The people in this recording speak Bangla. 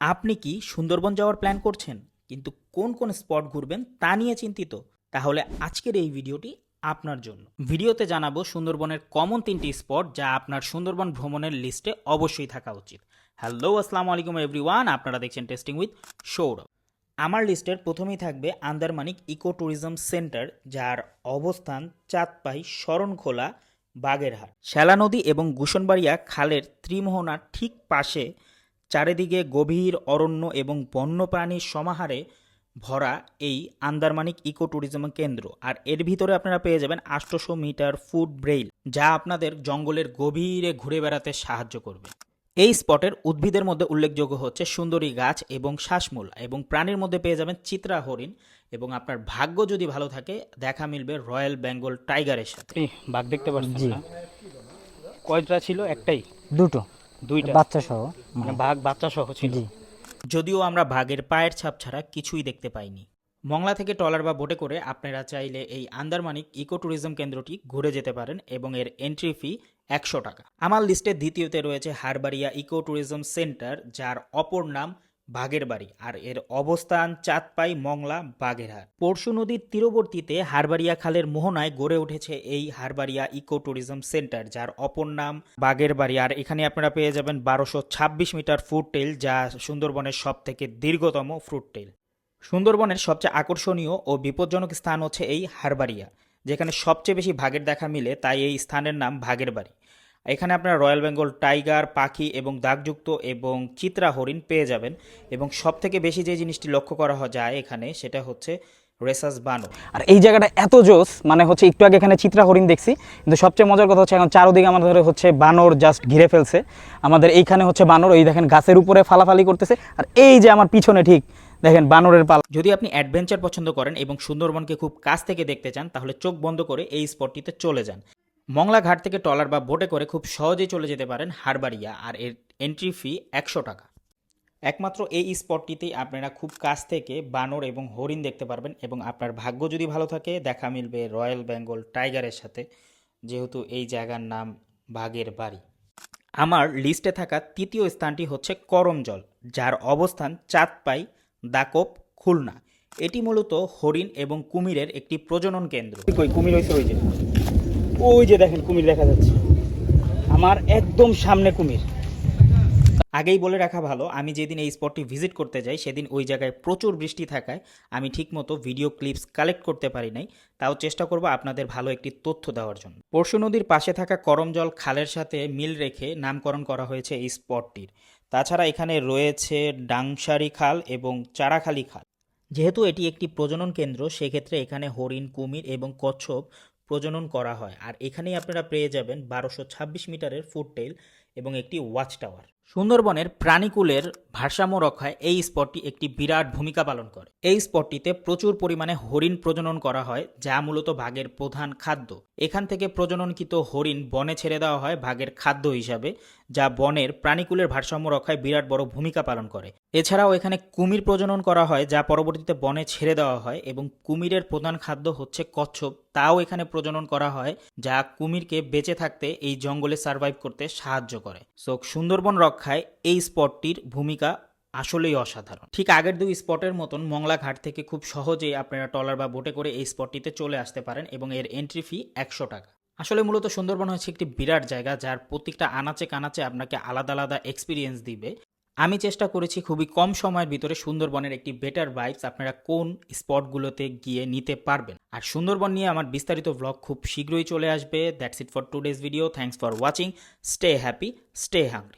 আপনি কি সুন্দরবন যাওয়ার প্ল্যান করছেন? কিন্তু কোন কোন স্পট ঘুরবেন তা নিয়ে চিন্তিত? তাহলে আজকের এই ভিডিওটি আপনার জন্য। ভিডিওতে জানাব সুন্দরবনের কমন তিনটি স্পট যা আপনার সুন্দরবন ভ্রমণের লিস্টে অবশ্যই থাকা উচিত। হ্যালো আসসালামু আলাইকুম এভরিওয়ান আপনারা দেখছেন টেস্টিং উইথ সৌরভ। আমার লিস্টের প্রথমেই থাকবে আন্দারমানিক ইকো ট্যুরিজম সেন্টার যার অবস্থান চাঁদপাই, শরণখোলা, বাগেরহাট। শ্যালা নদী এবং গুশনবাড়িয়া খালের ত্রিমোহনার ঠিক পাশে চারিদিকে গভীর অরণ্য এবং বন্যপ্রাণীর সমাহারে ভরা এই আন্দারমানিক ইকো ট্যুরিজম কেন্দ্র। আর এর ভিতরে আপনারা পেয়ে যাবেন আটশোশো মিটার ফুড ব্রেইল যা আপনাদের জঙ্গলের গভীরে ঘুরে বেড়াতে সাহায্য করবে। এই স্পটের উদ্ভিদের মধ্যে উল্লেখযোগ্য হচ্ছে সুন্দরী গাছ এবং শ্বাসমূল এবং প্রাণীর মধ্যে পেয়ে যাবেন চিত্রা হরিণ এবং আপনার ভাগ্য যদি ভালো থাকে দেখা মিলবে রয়্যাল বেঙ্গল টাইগারের সাথে। বাঘ দেখতে। না? কয়টা ছিল? একটাই? দুটো। দুইটা। বাচ্চা সহ মানে বাঘ বাচ্চা সহ ছিল যদিও আমরা বাঘের পায়ের ছাপ ছাড়া কিছুই দেখতে পাইনি। মংলা থেকে ট্রলার বা বোটে করে আপনারা চাইলে এই আন্দারমানিক ইকো ট্যুরিজম কেন্দ্রটি ঘুরে যেতে পারেন এবং এর এন্ট্রি ফি একশো টাকা। আমার লিস্টে দ্বিতীয়তে রয়েছে হারবারিয়া ইকো ট্যুরিজম সেন্টার যার অপর নাম বাগের বাড়ি। আর এর অবস্থান চাঁদপাই, মংলা, বাগেরহাট। পরশু নদীর তীরবর্তীতে হারবাড়িয়া খালের মোহনায় গড়ে উঠেছে এই হারবাড়িয়া ইকো ট্যুরিজম সেন্টার, যার অপর নাম বাগের বাড়ি। আর এখানে আপনারা পেয়ে যাবেন বারোশো ছাব্বিশ মিটার ফ্রুট টেল, যা সুন্দরবনের সব থেকে দীর্ঘতম ফ্রুট টেল। সুন্দরবনের সবচেয়ে আকর্ষণীয় ও বিপজ্জনক স্থান হচ্ছে এই হারবাড়িয়া, যেখানে সবচেয়ে বেশি ভাগের দেখা মিলে, তাই এই স্থানের নাম ভাগের বাড়ি। এখানে আপনারা রয়্যাল বেঙ্গল টাইগার পাখি এবং দাগযুক্ত এবং চিত্রা হরিণ পেয়ে যাবেন। এবং সবথেকে বেশি যে জিনিসটি লক্ষ্য করা যায় এখানে সেটা হচ্ছে রেসাস বানর। আর এই জায়গাটা এত জোস মানে হচ্ছে একটু আগে এখানে চিত্রা হরিণ দেখছি কিন্তু সবচেয়ে মজার কথা হচ্ছে এখন চারোদিকে আমাদের হচ্ছে বানর জাস্ট ঘিরে ফেলছে। আমাদের এইখানে হচ্ছে বানর এই দেখেন গাছের উপরে ফালাফালি করতেছে আর এই যে আমার পিছনে ঠিক দেখেন বানরের পাল। যদি আপনি অ্যাডভেঞ্চার পছন্দ করেন এবং সুন্দরবনকে খুব কাছ থেকে দেখতে চান তাহলে চোখ বন্ধ করে এই স্পটটিতে চলে যান। মংলা ঘাট থেকে ট্রলার বা বোটে করে খুব সহজেই চলে যেতে পারেন হারবাড়িয়া, আর এর এন্ট্রি ফি একশো টাকা। একমাত্র এই স্পটটিতেই আপনারা খুব কাছ থেকে বানর এবং হরিণ দেখতে পারবেন, এবং আপনার ভাগ্য যদি ভালো থাকে, দেখা মিলবে রয়্যাল বেঙ্গল টাইগারের সাথে, যেহেতু এই জায়গার নাম বাঘের বাড়ি। আমার লিস্টে থাকা তৃতীয় স্থানটি হচ্ছে করমজল, যার অবস্থান চাঁদপাই, দাকপ, খুলনা। এটি মূলত হরিণ এবং কুমিরের একটি প্রজনন কেন্দ্র। কুমির হয়েছে ওই যে দেখেন কুমির দেখা যাচ্ছে। আমার একদম সামনে কুমির। আগেই বলে রাখা ভালো, আমি যেদিন এই স্পটটি ভিজিট করতে যাই, সেদিন ওই জায়গায় প্রচুর বৃষ্টি থাকায় আমি ঠিকমতো ভিডিও ক্লিপস কালেক্ট করতে পারি নাই। তাও চেষ্টা করব আপনাদের ভালো একটি তথ্য দেওয়ার জন্য। পরশু নদীর পাশে থাকা করমজল খালের সাথে মিল রেখে নামকরণ করা হয়েছে এই স্পটটির তাছাড়া এখানে রয়েছে ডাংসারি খাল এবং চারাখালি খাল। যেহেতু এটি একটি প্রজনন কেন্দ্র, সেক্ষেত্রে এখানে হরিণ, কুমির এবং কচ্ছপ প্রজনন করা হয়। আর এখানেই আপনারা পেয়ে যাবেন বারোশো ছাব্বিশ মিটারের ফুড টেল এবং একটি ওয়াচ টাওয়ার সুন্দরবনের প্রাণীকুলের ভারসাম্য রক্ষায় এই স্পটটি একটি বিরাট ভূমিকা পালন করে। এই স্পটটিতে প্রচুর পরিমাণে হরিণ প্রজনন করা হয়, যা মূলত বাঘের প্রধান খাদ্য। এখান থেকে প্রজননকৃত হরিণ বনে ছেড়ে দেওয়া হয় বাঘের খাদ্য হিসাবে, যা বনের প্রাণীকুলের ভারসাম্য রক্ষায় বিরাট বড় ভূমিকা পালন করে। এছাড়াও এখানে কুমির প্রজনন করা হয়, যা পরবর্তীতে বনে ছেড়ে দেওয়া হয় এবং কুমিরের প্রধান খাদ্য হচ্ছে কচ্ছপ। তাও এখানে প্রজনন করা হয়, যা কুমিরকে বেঁচে থাকতে এই জঙ্গলে সার্ভাইভ করতে সাহায্য করে। সো সুন্দরবন রক্ষায় এই স্পটটির ভূমিকা আসলেই অসাধারণ। ঠিক আগের দুই স্পটের মতন মংলা ঘাট থেকে খুব সহজেই আপনারা টলার বা বোটে করে এই স্পটটিতে চলে আসতে পারেন এবং এর এন্ট্রি ফি একশো টাকা। আসলে মূলত সুন্দরবন হচ্ছে একটি বিরাট জায়গা যার প্রত্যেকটা আনাচে কানাচে আপনাকে আলাদা আলাদা এক্সপিরিয়েন্স দিবে। আমি চেষ্টা করেছি খুবই কম সময়ের ভিতরে সুন্দরবনের একটি বেটার ভাইবস আপনারা কোন স্পটগুলোতে গিয়ে নিতে পারবেন। আর সুন্দরবন নিয়ে আমার বিস্তারিত ব্লগ খুব শীঘ্রই চলে আসবে। That's it for today's video thanks for watching stay happy stay hungry